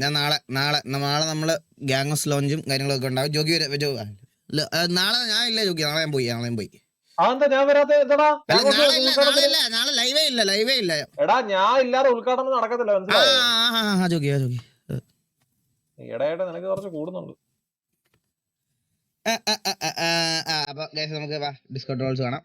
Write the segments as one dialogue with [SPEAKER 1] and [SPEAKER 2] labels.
[SPEAKER 1] ഞാൻ
[SPEAKER 2] നാളെ നാളെ നാളെ നമ്മൾ ഗ്യാങ്സ് ലോഞ്ചും കാര്യങ്ങളൊക്കെ ഉണ്ടാവും. ജോഗി നാളെ ഞാൻ ഇല്ല ജോഗി നാളെ ഞാൻ പോയി നാളെ പോയി.
[SPEAKER 3] അതെന്താ ഞാൻ വരാത്ത? എന്താടാ ഞാൻ
[SPEAKER 2] നാളെ ലൈവേ ഇല്ല ലൈവേ ഇല്ല
[SPEAKER 3] എടാ ഞാൻ ഇല്ലാതെ ഉദ്ഘാടനം നടക്കത്തില്ല
[SPEAKER 2] ജോഗി ജോഗി
[SPEAKER 3] നിനക്ക് കുറച്ച് കൂടുന്നുണ്ട്.
[SPEAKER 2] അപ്പൊ നമുക്ക് വാ ഡിസ്കൗണ്ട് റോൾസ് കാണാം.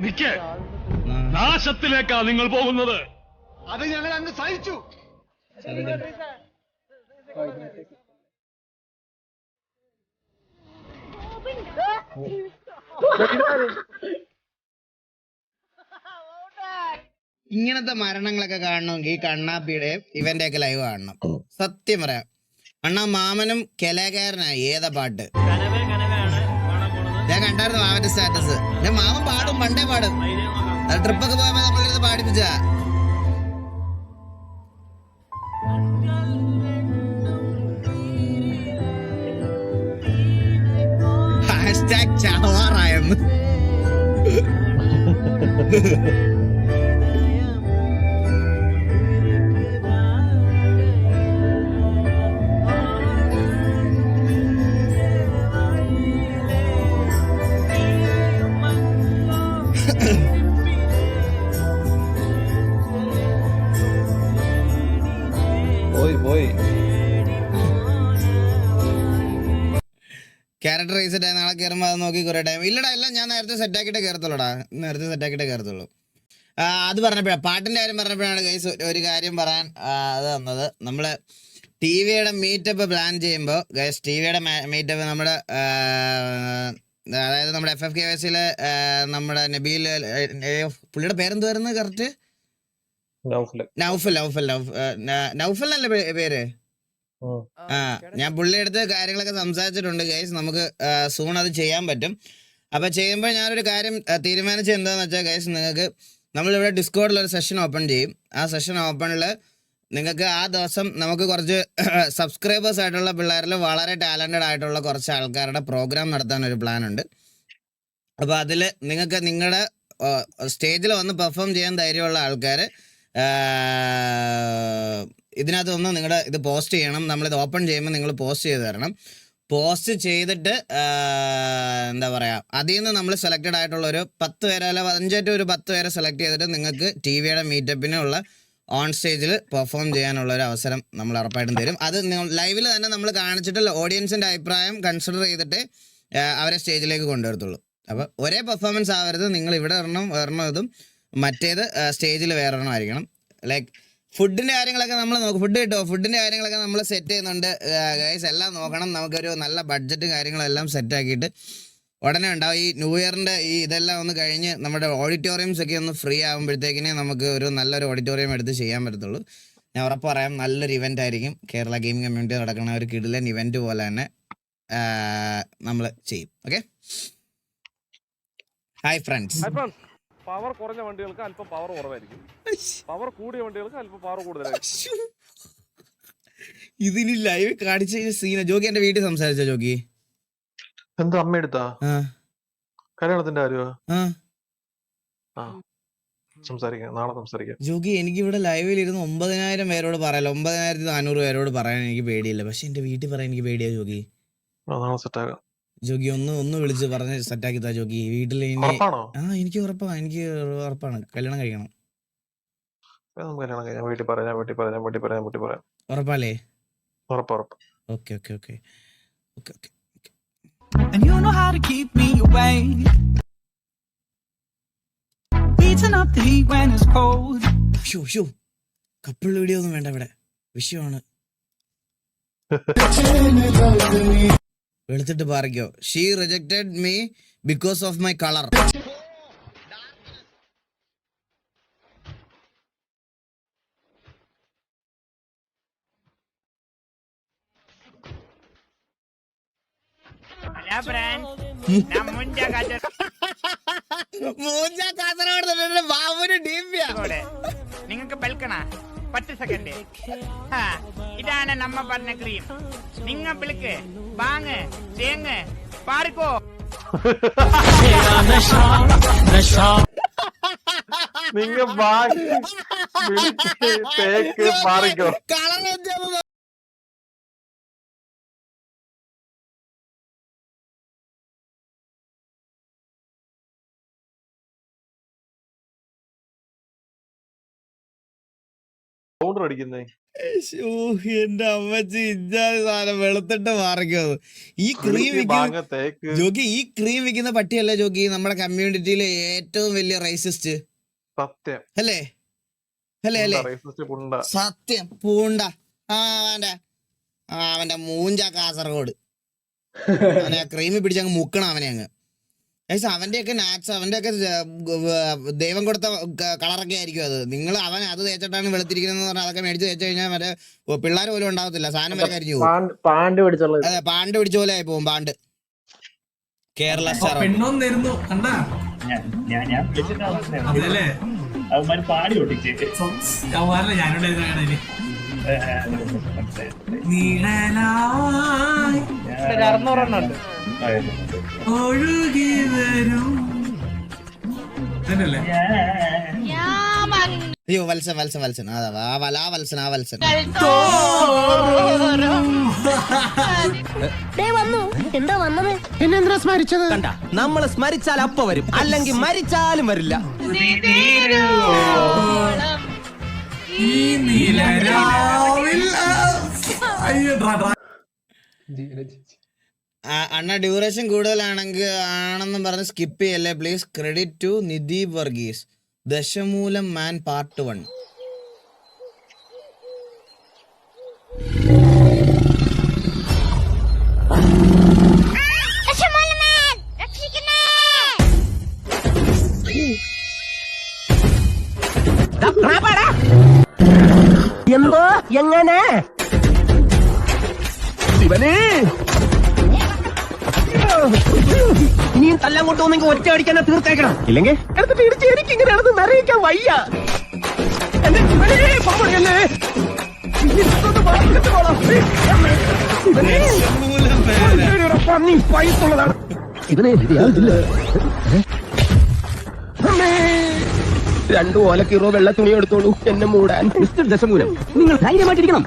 [SPEAKER 4] നിക്ക് നാശത്തിലേക്കാ നിങ്ങൾ പോകുന്നത്.
[SPEAKER 5] അത് ഞങ്ങൾ അങ്ങ് സഹിച്ചു.
[SPEAKER 2] ഇങ്ങനത്തെ മരണങ്ങളൊക്കെ കാണണമെങ്കിൽ കണ്ണാപ്പിയുടെയും ഇവന്റെ ഒക്കെ ലൈവ് കാണണം. സത്യം പറയാം. അണ്ണാ മാമനും കലാകാരനായി. ഏതാ പാട്ട്? ഞാൻ കണ്ടായിരുന്നു മാമന്റെ സ്റ്റാറ്റസ് ഞാൻ മാമൻ പാടും പണ്ടേ പാടും. ട്രിപ്പൊക്കെ പോയപ്പോ നമ്മളിരുന്ന് പാടിപ്പിച്ച ഹാഷ്ടാഗ് ചാവാറായെന്ന്.
[SPEAKER 3] പോയി പോയി.
[SPEAKER 2] ക്യാരക്ടർ റീസെറ്റ് ആയി നാളെ കയറുമ്പോൾ അത് നോക്കി കുറേ ടൈം ഇല്ലടാ എല്ലാം ഞാൻ നേരത്തെ സെറ്റ് ആക്കിയിട്ട് കയറത്തുള്ളൂടാ നേരത്തെ സെറ്റ് ആക്കിയിട്ട് കയറത്തുള്ളൂ അത് പറഞ്ഞപ്പോഴാണ് പാട്ടിന്റെ കാര്യം പറഞ്ഞപ്പോഴാണ് ഗൈസ് ഒരു കാര്യം പറയാൻ അത് തന്നത്. നമ്മൾ ടി വിയുടെ മീറ്റപ്പ് പ്ലാൻ ചെയ്യുമ്പോൾ ഗൈസ് ടി വിയുടെ മീറ്റപ്പ് നമ്മുടെ അതായത് നമ്മുടെ എഫ് എഫ് കെ വൈസിലെ നമ്മുടെ നബീൽ പുള്ളിയുടെ പുള്ളിയുടെ പേരെന്തുവായിരുന്നു കറക്റ്റ് നൗഫൽ നൗഫൽ നൗഫ് നൗഫൽ പേര്. ആ. ഞാൻ പുള്ളിയെടുത്ത് കാര്യങ്ങളൊക്കെ സംസാരിച്ചിട്ടുണ്ട് ഗൈസ് നമുക്ക് സൂൺ അത് ചെയ്യാൻ പറ്റും. അപ്പൊ ചെയ്യുമ്പോൾ ഞാനൊരു കാര്യം തീരുമാനിച്ചത് എന്താന്ന് വെച്ചാൽ ഗൈസ് നിങ്ങൾക്ക് നമ്മളിവിടെ ഡിസ്കോഡിൽ ഒരു സെഷൻ ഓപ്പൺ ചെയ്യും. ആ സെഷൻ ഓപ്പണിൽ നിങ്ങൾക്ക് ആ ദിവസം നമുക്ക് കുറച്ച് സബ്സ്ക്രൈബേഴ്സ് ആയിട്ടുള്ള പിള്ളേരിൽ വളരെ ടാലന്റഡ് ആയിട്ടുള്ള കുറച്ച് ആൾക്കാരുടെ പ്രോഗ്രാം നടത്താൻ ഒരു പ്ലാൻ ഉണ്ട്. അപ്പോൾ അതിൽ നിങ്ങൾക്ക് നിങ്ങളുടെ സ്റ്റേജിൽ വന്ന് പെർഫോം ചെയ്യാൻ ധൈര്യമുള്ള ആൾക്കാർ ഇതിനകത്ത് ഒന്ന് നിങ്ങളുടെ ഇത് പോസ്റ്റ് ചെയ്യണം. നമ്മളിത് ഓപ്പൺ ചെയ്യുമ്പോൾ നിങ്ങൾ പോസ്റ്റ് ചെയ്ത് തരണം. പോസ്റ്റ് ചെയ്തിട്ട് എന്താ പറയുക അതിൽ നിന്ന് നമ്മൾ സെലക്റ്റഡ് ആയിട്ടുള്ള ഒരു പത്ത് പേരെ അല്ല അഞ്ചായിട്ട് ഒരു പത്ത് പേരെ സെലക്ട് ചെയ്തിട്ട് നിങ്ങൾക്ക് ടി വിയുടെ മീറ്റപ്പിനുള്ള ഓൺ സ്റ്റേജിൽ പെർഫോം ചെയ്യാനുള്ള ഒരു അവസരം നമ്മൾ ഉറപ്പായിട്ടും തരും. അത് ലൈവിൽ തന്നെ നമ്മൾ കാണിച്ചിട്ട് ഓഡിയൻസിന്റെ അഭിപ്രായം കൺസിഡർ ചെയ്തിട്ട് അവരെ സ്റ്റേജിലേക്ക് കൊണ്ടുവരത്തുള്ളൂ. അപ്പോൾ ഒരേ പെർഫോമൻസ് ആവരുത്. നിങ്ങൾ ഇവിടെ ഒരെണ്ണം ഒരെണ്ണം ഇതും മറ്റേത് സ്റ്റേജിൽ വേറെ ആയിരിക്കണം ലൈക്ക് ഫുഡിന്റെ കാര്യങ്ങളൊക്കെ നമ്മൾ നോക്കും. ഫുഡ് കിട്ടുമോ ഫുഡിന്റെ കാര്യങ്ങളൊക്കെ നമ്മൾ സെറ്റ് ചെയ്യുന്നുണ്ട്. ഗൈസ് എല്ലാം നോക്കണം. നമുക്കൊരു നല്ല ബഡ്ജറ്റും കാര്യങ്ങളും എല്ലാം സെറ്റ് ആക്കിയിട്ട് ഉടനെ ഉണ്ടാവും. ഈ ന്യൂ ഇയറിന്റെ ഈ ഇതെല്ലാം ഒന്ന് കഴിഞ്ഞ് നമ്മുടെ ഓഡിറ്റോറിയംസ് ഒക്കെ ഒന്ന് ഫ്രീ ആകുമ്പോഴത്തേക്കിനെ നമുക്ക് ഒരു നല്ലൊരു ഓഡിറ്റോറിയം എടുത്ത് ചെയ്യാൻ പറ്റത്തുള്ളൂ. ഞാൻ ഉറപ്പ് പറയാം നല്ലൊരു ഇവന്റ് ആയിരിക്കും. കേരള ഗെയിമിംഗ് കമ്മ്യൂണിറ്റി നടക്കുന്ന ഒരു കിടിലൻ ഇവന്റ് പോലെ തന്നെ നമ്മൾ ചെയ്യും. ഓക്കെ ഹായ് ഫ്രണ്ട്സ്
[SPEAKER 6] പവർ കുറഞ്ഞ വണ്ടികൾക്ക് അല്പം പവർ കുറവായിരിക്കും. പവർ കൂടിയ വണ്ടികൾക്ക് അല്പം പവർ കൂടുതലായിരിക്കും.
[SPEAKER 2] ഇതിന് ലൈവ് കാണിച്ച സീന ജോക്കി എന്റെ വീട്ടിൽ സംസാരിച്ച ജോക്കി?
[SPEAKER 3] എന്താ അമ്മ എടുത്താ? കല്യാണത്തിന്റെ
[SPEAKER 2] ആ.
[SPEAKER 3] സംസാരിക്കാം. നാളെ സംസാരിക്കാം.
[SPEAKER 2] ജോഗി എനിക്ക് ഇവിടെ ലൈവിൽ ഇരുന്ന് ഒമ്പതിനായിരം പേരോട് പറയാലോ. ഒമ്പതിനായിരത്തി നാനൂറ് പേരോട് പറയാൻ എനിക്ക് പേടിയില്ല. പക്ഷെ എന്റെ വീട്ടിൽ പറയാൻ എനിക്ക് പേടിയാ ജോഗി
[SPEAKER 3] സെറ്റ് ആകാം സെറ്റാകാം
[SPEAKER 2] ജോഗി ഒന്ന് ഒന്ന് വിളിച്ച് പറഞ്ഞ് സെറ്റാക്കി താ ജോഗി. വീട്ടിൽ ഇനി ആ എനിക്ക് ഉറപ്പാണ് എനിക്ക് ഉറപ്പാണ്. കല്യാണം കഴിക്കണം.
[SPEAKER 3] വീട്ടിൽ പറയാം ഞാൻ വീട്ടിൽ പറയാം വീട്ടിൽ പറയാം വീട്ടിൽ പറയാം.
[SPEAKER 2] ഉറപ്പല്ലേ?
[SPEAKER 3] ഉറപ്പ് ഉറപ്പ്.
[SPEAKER 2] Okay okay okay. Okay okay
[SPEAKER 7] And you know how to keep me. Beating up the heat when it's cold.
[SPEAKER 2] Show show couple video ഒന്നും വേണ്ട ഇവിടെ. വിഷയമാണ്. വെളുത്തിട്ട് പാറിക്കോ. She rejected me because of my
[SPEAKER 8] colour
[SPEAKER 2] മൂഞ്ച Kasaragod ബാബുന് ഡീപ്യ
[SPEAKER 8] നിങ്ങൾക്ക് ബെൽക്കണ
[SPEAKER 1] പത്ത് സെക്കൻഡ് ഹാ, ഇതാണ് നമ്മ പറഞ്ഞ ക്രീം നിങ്ങ പിളുക്ക് ബാങ് തേങ്ങ് പാറിക്കോ
[SPEAKER 3] നിങ്ങ ബാക്കി വിളിച്ച് തേക്ക് മാറിക്കോ
[SPEAKER 2] കളർ
[SPEAKER 3] പൗഡർ അടിക്കുന്നേ?
[SPEAKER 2] എന്റെ അമ്മച്ചി ഇഞ്ചാതി സാധനം വെളുത്തിട്ട് മാറിക്കോ ഈ ക്രീം ജോഗി ഈ ക്രീം വിൽക്കുന്ന പട്ടിയല്ല ജോക്കി? നമ്മുടെ കമ്മ്യൂണിറ്റിയിലെ ഏറ്റവും വലിയ റൈസിസ്റ്റ്
[SPEAKER 3] സത്യം.
[SPEAKER 2] അല്ലേ? അല്ലേ അല്ലേ? സത്യം പൂണ്ട. ആ അവന്റെ ആ അവന്റെ മൂഞ്ച കാസർഗോഡ്. അവനെ ക്രീമി പിടിച്ചങ്ങ് മുക്കണം അവനെ അങ്ങ്. അവന്റെയൊക്കെ നാച്ച് അവന്റെയൊക്കെ ദൈവം കൊടുത്ത കളറൊക്കെ ആയിരിക്കും അത്. നിങ്ങൾ അവൻ അത് തേച്ചിട്ടാണ് വെളുത്തിരിക്കുന്നത് പറഞ്ഞാൽ അതൊക്കെ മേടിച്ച് തേച്ച് കഴിഞ്ഞാൽ വരെ പിള്ളേർ പോലും ഉണ്ടാവത്തില്ല. സാധനം വരെ കരിഞ്ഞു
[SPEAKER 8] പാണ്ട് പിടിച്ചുള്ളത്
[SPEAKER 2] അതെ പാണ്ട് പിടിച്ച പോലെ ആയി പോകും പാണ്ട് കേരള സ്റ്റാർ
[SPEAKER 9] കണ്ടാ?
[SPEAKER 4] പാടി ഒട്ടിച്ച്
[SPEAKER 9] അവന്മാരല്ല ഒഴുകി വരും.
[SPEAKER 2] അയ്യോ വത്സൻ വത്സൻ വത്സൻ അതാ ആ വല ആ വത്സൻ ആ വത്സൻ
[SPEAKER 8] എന്താ വന്നത്? പിന്നെന്തിനാ സ്മരിച്ചത്? കണ്ട നമ്മൾ സ്മരിച്ചാൽ അപ്പ വരും. അല്ലെങ്കിൽ മരിച്ചാലും വരില്ല.
[SPEAKER 2] അണ്ണ ഡ്യൂറേഷൻ കൂടുതലാണെങ്കിൽ ആണെന്ന് പറഞ്ഞ് സ്കിപ്പ് ചെയ്യല്ലേ please credit to Nidhi Varghese. Dashamoolam man part one
[SPEAKER 8] അടിക്കാൻ തീർത്തേക്കണം. ഇല്ലെങ്കിൽ? എടുത്തിട്ട് ഇടിച്ച് എനിക്ക് ഇങ്ങനെ നടന്ന് നിറയിക്കാൻ വയ്യ. എന്റെ പാമ്പടിയല്ലേ പന്നി പൈസുള്ളതാണ് ഇവനെ? ശരിയാവില്ല രണ്ടു ഓലക്കീറോ വെള്ള തുണി എടുത്തോളൂ. എന്നെ മൂടാൻ. മിസ്റ്റർ ദശമൂലം നിങ്ങൾ ധൈര്യമായിട്ടിരിക്കണം.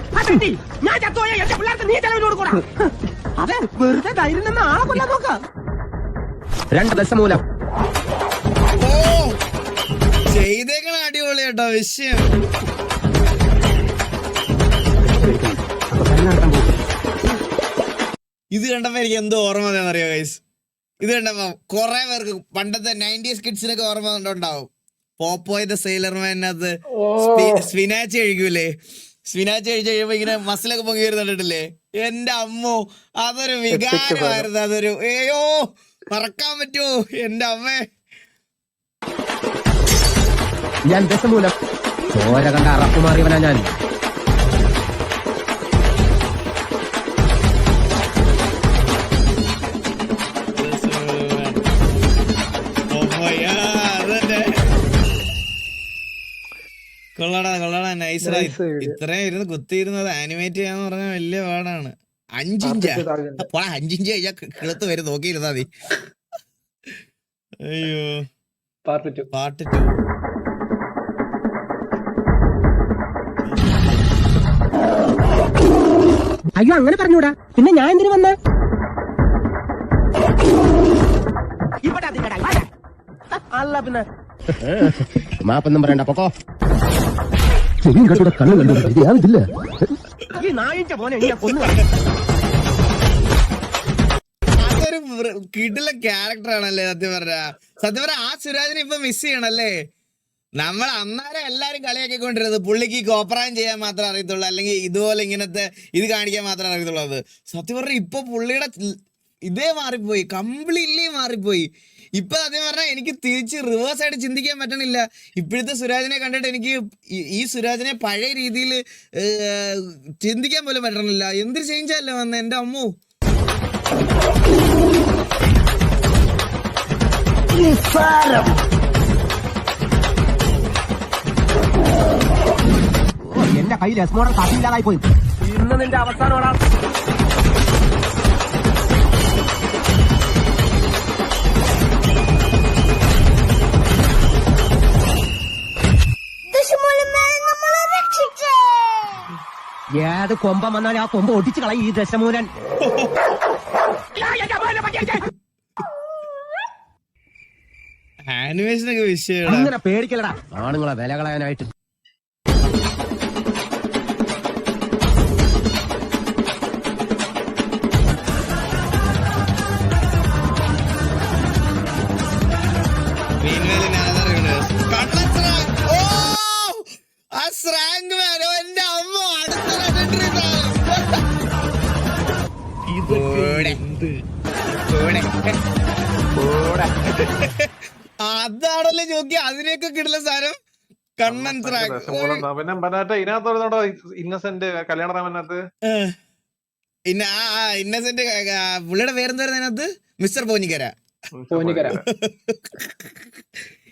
[SPEAKER 8] ഞാൻ ചത്തോയ എന്റെ പിള്ളേർക്ക് നീ ചെലവിന് അതെ വെറുതെ ധൈര്യം നിന്ന് ആളെ കൊല്ലാൻ നോക്കാം. രണ്ട് ദശമൂലം.
[SPEAKER 2] ചെയ്തേക്കണ അടിപൊളി കേട്ടോ വിഷയം. ഇത് കണ്ടപ്പോ എനിക്ക് എന്തോ ഓർമ്മ അറിയോ ഗൈസ് ഇത് കണ്ടപ്പോ കുറെ പേർക്ക് പണ്ടത്തെ നയന്റീസ് കിഡ്സിനൊക്കെ ഓർമ്മ ഉണ്ടാവും പോപ്പോയത് സെയിലർമാനത്ത് സെയിലർമാനകത്ത് സ്പിനാച്ച് കഴിക്കൂലേ സ്പിനാച്ച് കഴിച്ച് കഴിയുമ്പോ ഇങ്ങനെ മസിലൊക്കെ പൊങ്ങി വരുന്നിട്ടില്ലേ എന്റെ അമ്മോ അതൊരു വികാരമായിരുന്നു അതൊരു ഏയോ മറക്കാൻ പറ്റുമോ? എന്റെ അമ്മേ.
[SPEAKER 8] ഞാൻ ദശമൂലം ചോര കണ്ട അറപ്പുമാറിയവനാ ഞാൻ.
[SPEAKER 2] കൊള്ളടാ കൊള്ളടാ നൈസറാ ഇത്രയും ഇരുന്ന് കുത്തിയിരുന്നത് ആനിമേറ്റ് ചെയ്യാന്ന് പറഞ്ഞാൽ വലിയ പാടാണ്. അഞ്ചിഞ്ച്? പോടാ അഞ്ചിഞ്ച് കഴിഞ്ഞാ കിളുത്ത് വരും നോക്കിയിരുന്നാ മതി. അയ്യോ.
[SPEAKER 8] പാർട്ട് ടു
[SPEAKER 2] പാർട്ട് ടു
[SPEAKER 8] അയ്യോ അങ്ങനെ പറഞ്ഞൂടാ. പിന്നെ ഞാൻ എന്തിനു വന്ന? അല്ല പിന്നെ. മാപ്പൊന്നും പറയണ്ട പൊക്കോ. ചെവിയും കെട്ടൂടെ കണ്ണു കണ്ടു ഈ നായിന്റെ മോനെ എന്നെ കൊന്നു
[SPEAKER 2] അതൊരു കിടില ക്യാരക്ടറാണല്ലേ സത്യം പറഞ്ഞ. സത്യം പറഞ്ഞ ആ സുരാജിനെ ഇപ്പൊ മിസ് ചെയ്യണല്ലേ? നമ്മൾ അന്നേരം എല്ലാരും കളിയാക്കിക്കൊണ്ടിരുന്നത് പുള്ളിക്ക് കോപ്പറാൻ ചെയ്യാൻ മാത്രമേ അറിയത്തുള്ളൂ അല്ലെങ്കിൽ ഇതുപോലെ ഇങ്ങനത്തെ ഇത് കാണിക്കാൻ മാത്രമേ അറിയത്തുള്ളൂ അത്. സത്യം പറഞ്ഞാൽ ഇപ്പൊ പുള്ളിയുടെ ഇതേ മാറിപ്പോയി കംപ്ലീറ്റ്ലി മാറിപ്പോയി. ഇപ്പൊ സത്യം പറഞ്ഞാൽ എനിക്ക് തിരിച്ച് റിവേഴ്സ് ആയിട്ട് ചിന്തിക്കാൻ പറ്റണില്ല. ഇപ്പോഴത്തെ സുരാജിനെ കണ്ടിട്ട് എനിക്ക് ഈ- സുരാജിനെ പഴയ രീതിയിൽ ചിന്തിക്കാൻ പോലും പറ്റണില്ല. എന്തൊരു ചേഞ്ചല്ലേ വന്ന എന്റെ അമ്മു?
[SPEAKER 8] എന്റെ കയ്യിൽ എസ്മോടെ കാശില്ലാതായി പോയി ഇന്ന് നിന്റെ അവസാനമാടാ ഏത് കൊമ്പം വന്നാലും ആ കൊമ്പ് ഒടിച്ചു കളയും ഈ ദശമൂലൻ. അങ്ങനെ പേടിക്കലടാ ആണുങ്ങളെ വില കളയാനായിട്ട്
[SPEAKER 2] അതാണല്ലോ അതിലേക്ക് കിട്ടുന്ന സാധനം കണ്ണൻ.
[SPEAKER 3] പിന്നെ മറ്റേ ഇന്നസെന്റ് കല്യാണറാമനകത്ത്?
[SPEAKER 2] ഇന്ന ആ ഇന്നസെന്റ് പുള്ളിയുടെ പേരെന്തായിരുന്നു അതിനകത്ത്? മിസ്റ്റർ പോനിക്കര
[SPEAKER 3] പോനിക്കര